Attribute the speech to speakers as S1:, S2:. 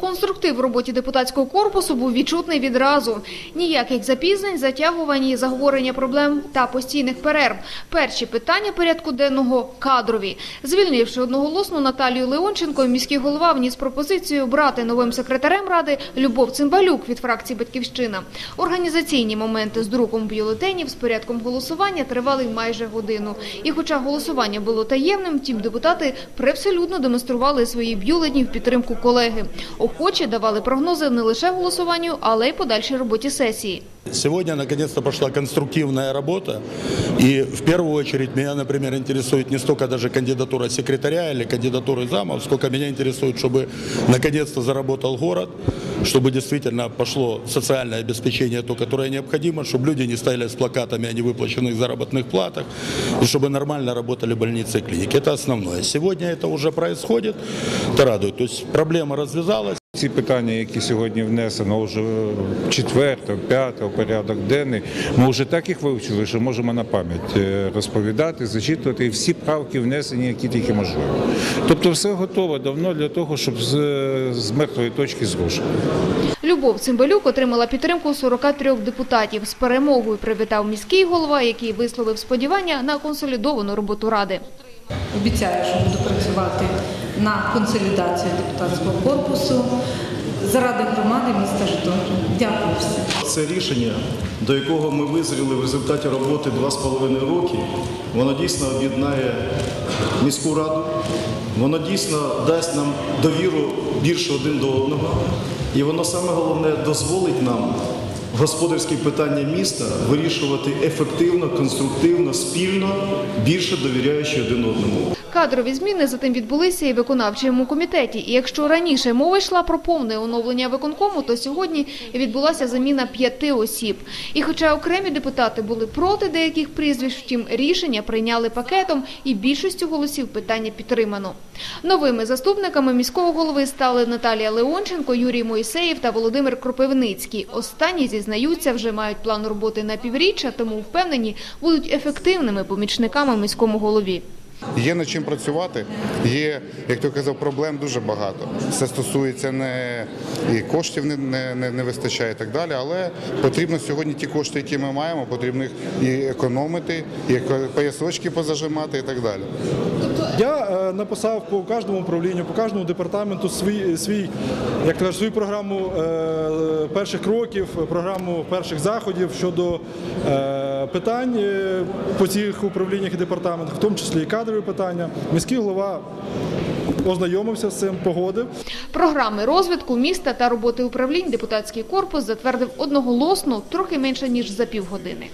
S1: Конструктив в роботі депутатського корпусу був відчутний відразу. Ніяких запізнень, затягувань і заговорення проблем та постійних перерв. Перші питання порядку денного – кадрові. Звільнивши одноголосно Наталію Леонченко, міський голова вніс пропозицію брати новим секретарем ради Любов Цимбалюк від фракції «Батьківщина». Організаційні моменти з друком бюлетенів, з порядком голосування тривали майже годину. І хоча голосування було таємним, втім депутати привселюдно демонстрували свої бюлетні в підтримку колеги. Охоче давали прогнози не лише голосуванню, але й подальшій роботі сесії.
S2: Сегодня наконец-то пошла конструктивная работа. И в первую очередь меня, например, интересует не столько даже кандидатура секретаря или кандидатуры замов, сколько меня интересует, чтобы наконец-то заработал город, чтобы действительно пошло социальное обеспечение, то, которое необходимо, чтобы люди не стояли с плакатами о невыплаченных заработных платах, и чтобы нормально работали больницы и клиники. Это основное. Сегодня это уже происходит, это радует. То есть проблема развязалась.
S3: Ці питання, які сьогодні внесено вже четвертого, п'ятого порядок денний, ми вже так їх вивчили, що можемо на пам'ять е, розповідати, зачитувати і всі правки внесені, які тільки можливо. Тобто все готово давно для того, щоб з, з мертвої точки зрушити.
S1: Любов Цимбалюк отримала підтримку 43 депутатів. З перемогою привітав міський голова, який висловив сподівання на консолідовану роботу ради.
S4: Обіцяю, що буду працювати на консолідацію депутатського корпусу заради громади міста Житомира. Дякую всім.
S5: Це рішення, до якого ми визріли в результаті роботи два з половиною роки, воно дійсно об'єднає міську раду, воно дійсно дасть нам довіру більше один до одного, і воно саме головне дозволить нам господарські питання міста вирішувати ефективно, конструктивно, спільно, більше довіряючи один одному.
S1: Кадрові зміни затим відбулися і в виконавчому комітеті. І якщо раніше мова йшла про повне оновлення виконкому, то сьогодні відбулася заміна п'яти осіб. І хоча окремі депутати були проти деяких прізвищ, втім рішення прийняли пакетом і більшістю голосів питання підтримано. Новими заступниками міського голови стали Наталія Леонченко, Юрій Моїсеєв та Володимир Кропивницький. Останні зізнаються, вже мають план роботи на півріччя, тому впевнені будуть ефективними помічниками міському голові.
S6: Є над чим працювати. Є, як ти казав, проблем дуже багато. Це стосується не і коштів не, не, не, вистачає і так далі. Але потрібно сьогодні ті кошти, які ми маємо, потрібно їх і економити, і поясочки позажимати і так далі.
S7: Я е, написав по кожному управлінню, по кожному департаменту свій, свій як кажуть, свою програму е, перших кроків, програму перших заходів щодо е, питань е, по цих управліннях і департаментах, в тому числі і кадрові питання. Міський голова ознайомився з цим, погодив.
S1: Програми розвитку міста та роботи управлінь депутатський корпус затвердив одноголосно трохи менше ніж за півгодини.